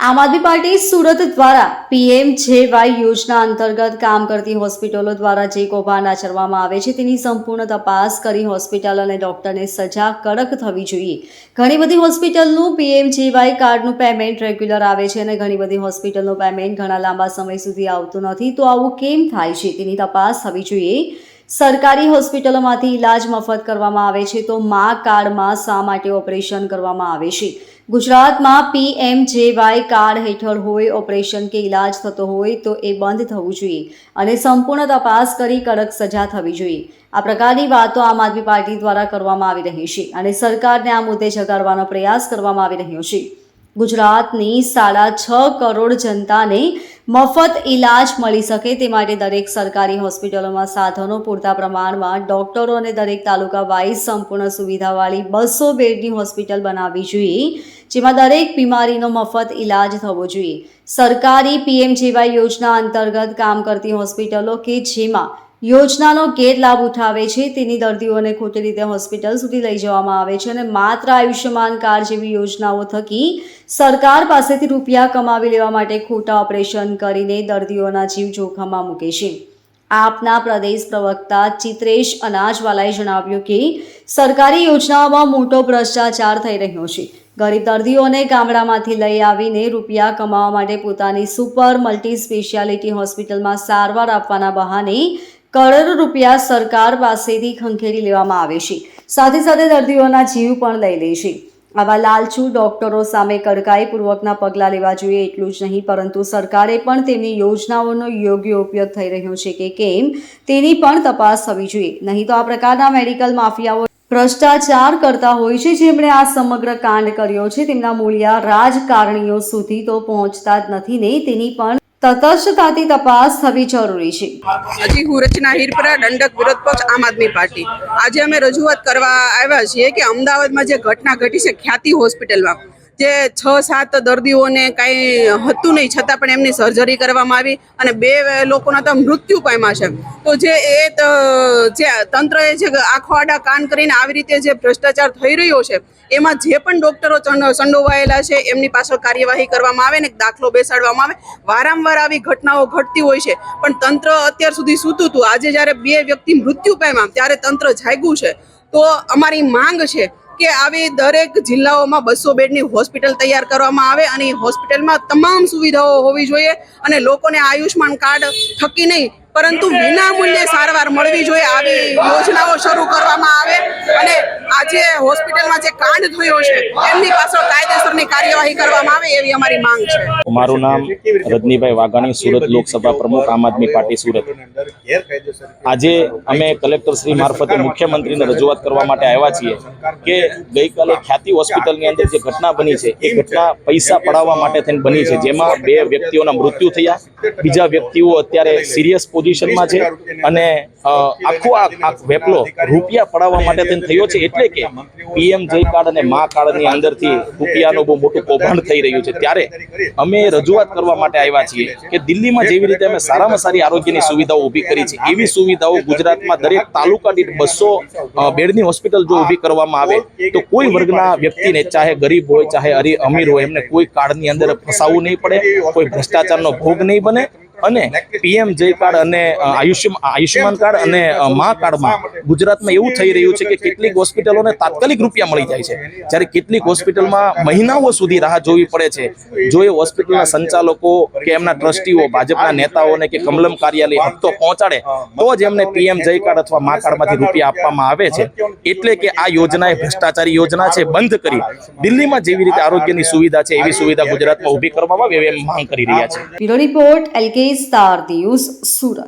આમ આદમી પાર્ટી સુરત દ્વારા પીએમ જે વાય યોજના અંતર્ગત કામ કરતી હોસ્પિટલો દ્વારા જે કૌભાંડ આચરવામાં આવે છે તેની સંપૂર્ણ તપાસ કરી હોસ્પિટલ અને ડોક્ટરને સજા કડક થવી જોઈએ. ઘણી બધી હોસ્પિટલનું પીએમ જે વાય કાર્ડનું પેમેન્ટ રેગ્યુલર આવે છે અને ઘણી બધી હોસ્પિટલનું પેમેન્ટ ઘણા લાંબા સમય સુધી આવતું નથી. તો આવું કેમ થાય છે તેની તપાસ થવી જોઈએ. સરકારી હોસ્પિટલોમાંથી ઇલાજ મફત કરવામાં આવે છે તો મા કાર્ડમાં શા માટે ઓપરેશન કરવામાં આવે છે? ગુજરાતમાં પીએમ જે વાય કાર્ડ હેઠળ હોય ઓપરેશન કે ઇલાજ થતો હોય તો એ બંધ થવું જોઈએ અને સંપૂર્ણ તપાસ કરી કડક સજા થવી જોઈએ. આ પ્રકારની વાતો આમ આદમી પાર્ટી દ્વારા કરવામાં આવી રહી છે અને સરકારને આ મુદ્દે જગાડવાનો પ્રયાસ કરવામાં આવી રહ્યો છે. ગુજરાતની સાડા છ કરોડ જનતાને મફત ઈલાજ મળી શકે તે માટે દરેક સરકારી હોસ્પિટલોમાં સાધનો પૂરતા પ્રમાણમાં ડોક્ટરો અને દરેક તાલુકા વાઇઝ સંપૂર્ણ સુવિધાવાળી બસો બેડની હોસ્પિટલ બનાવવી જોઈએ, જેમાં દરેક બીમારીનો મફત ઈલાજ થવો જોઈએ. સરકારી પીએમજેવાય યોજના અંતર્ગત કામ કરતી હોસ્પિટલો કે જેમાં યોજનાનો ગેરલાભ ઉઠાવે છે. તેની દર્દીઓને ખોટી રીતે હોસ્પિટલ સુધી લઈ જવામાં આવે છે અને માત્ર આયુષ્યમાન કાર્ડ જેવી યોજનાઓ થકી સરકાર પાસેથી રૂપિયા કમાવી લેવા માટે ખોટા ઓપરેશન કરીને દર્દીઓના જીવ જોખમમાં મૂકે છે. આપના પ્રદેશ પ્રવક્તા ચિત્રેશ અનાજવાલાએ જણાવ્યું કે સરકારી યોજનાઓમાં મોટો ભ્રષ્ટાચાર થઈ રહ્યો છે. ગરીબ દર્દીઓને ગામડામાંથી લઈ આવીને રૂપિયા કમાવા માટે પોતાની સુપર મલ્ટી સ્પેશિયાલિટી હોસ્પિટલમાં સારવાર આપવાના બહાને કરોડો રૂપિયા સરકાર પાસેથી ખંખેરી લેવામાં આવે છે. સાથે સાથે દર્દીઓના જીવ પણ લઈ લે છે. આવા લાલચુ ડોક્ટરો સામે કડકાઈપૂર્વકના પગલાં લેવા જોઈએ એટલું જ નહીં, પરંતુ સરકારે પણ તેમની યોજનાઓનો યોગ્ય ઉપયોગ થઈ રહ્યો છે કે કેમ તેની પણ તપાસ થવી જોઈએ. નહીં તો આ પ્રકારના મેડિકલ માફિયાઓ ભ્રષ્ટાચાર કરતા હોય છે, જેમણે આ સમગ્ર કાંડ કર્યો છે. તેમના મૂળિયા રાજકારણીઓ સુધી તો પહોંચતા જ નથી ને તેની પણ તટસ્થતાથી તપાસ થવી જરૂરી છે. હજી હું રચના હિરપરા દંડક વિરોધ પક્ષ આમ આદમી પાર્ટી. આજે અમે રજૂઆત કરવા આવ્યા છીએ કે અમદાવાદમાં જે ઘટના ઘટી છે ખ્યાતિ હોસ્પિટલમાં. જે છ, સાત દર્દીઓને કાંઈ હતું નહીં, છતાં પણ એમની સર્જરી કરવામાં આવી અને બે લોકોના તો મૃત્યુ પામ્યા છે. તો જે એ જે તંત્રએ જે આખો આડા કાન કરીને આવી રીતે જે ભ્રષ્ટાચાર થઈ રહ્યો છે, એમાં જે પણ ડોક્ટરો સંડોવાયેલા છે, એમની પાછળ કાર્યવાહી કરવામાં આવે ને દાખલો બેસાડવામાં આવે, વારંવાર આવી ઘટનાઓ ઘટતી હોય છે. પણ તંત્ર અત્યાર સુધી સૂતું હતું. આજે જ્યારે બે વ્યક્તિ મૃત્યુ પામ્યા, ત્યારે તંત્ર જાગ્યું છે. તો અમારી માંગ છે કે આવી દરેક જિલ્લાઓમાં બસો બેડની હોસ્પિટલ તૈયાર કરવામાં આવે અને હોસ્પિટલમાં તમામ સુવિધાઓ હોવી જોઈએ અને લોકોને આયુષ્માન કાર્ડ થકી નહીં, પરંતુ વિના મૂલ્યે સારવાર મળવી જોઈએ. આવી યોજનાઓ શરૂ કરવામાં આવે અને આજે હોસ્પિટલમાં જે કાંડ થયો છે, એમની પાછળ કાયદેસરની કાર્યવાહી કરવામાં આવે એવી અમારી માંગ છે. મારું નામ રજનીભાઈ વાઘાણી, સુરત લોકસભા પ્રમુખ, આમ આદમી પાર્ટી સુરત. આજે અમે કલેક્ટર શ્રી મારફતે મુખ્યમંત્રીને રજૂઆત કરવા માટે આવ્યા છીએ કે ગઈકાલે ખ્યાતિ હોસ્પિટલની અંદર જે ઘટના બની છે, એ ઘટના પૈસા પડાવવા માટે થઈને બની છે. જેમાં બે વ્યક્તિઓના મૃત્યુ થયા, બીજા વ્યક્તિઓ અત્યારે સિરિયસ પોઝિશનમાં છે અને આખો આ વેપલો રૂપિયા પડાવવા માટે થયો છે એટલે કે પીએમ જય કાર્ડ અને મા કાર્ડની અંદરથી રૂપિયાનું બહુ મોટું કૌભાંડ થઈ રહ્યું છે. ત્યારે અમે રજૂઆત કરવા માટે આવ્યા છીએ કે દિલ્હીમાં જેવી રીતે અમે સારામાં સારી આરોગ્યની સુવિધાઓ ઊભી કરી છે, એવી સુવિધાઓ ગુજરાતમાં દરેક તાલુકા દીઠ બસો બેડની હોસ્પિટલ જો ઊભી કરવામાં આવે, તો કોઈ વર્ગના વ્યક્તિને, ચાહે ગરીબ હોય, ચાહે અમીર હોય, એમને કોઈ કાર્ડની અંદર ફસાવવું નહીં પડે, કોઈ ભ્રષ્ટાચારનો ભોગ નહીં બને અને પીએમ જય કાર્ડ અને આયુષ્યમાન આયુષ્યમાન કાર્ડ અને મા કાર્ડમાં ગુજરાતમાં એવું થઈ રહ્યું છે કે કેટલીક હોસ્પિટલોને તાત્કાલિક રૂપિયા મળી જાય છે. જ્યારે કેટલીક હોસ્પિટલમાં મહિનાઓ સુધી રાહ જોવી પડે છે. જો એ હોસ્પિટલના સંચાલકો કે એમના ટ્રસ્ટીઓ ભાજપના નેતાઓને કે કમલમ કાર્યાલય હપ્તો પહોંચાડે તો જ એમને પીએમ જય કાર્ડ અથવા મા કાર્ડમાંથી રૂપિયા આપવામાં આવે છે. એટલે કે આ યોજના એ ભ્રષ્ટાચારી યોજના છે બંધ કરી. દિલ્હીમાં જેવી રીતે આરોગ્યની સુવિધા છે એવી સુવિધા ગુજરાતમાં ઊભી કરવામાં આવે એવી માંગ કરી રહ્યા છે. રિપોર્ટ એલકે três tardios sura.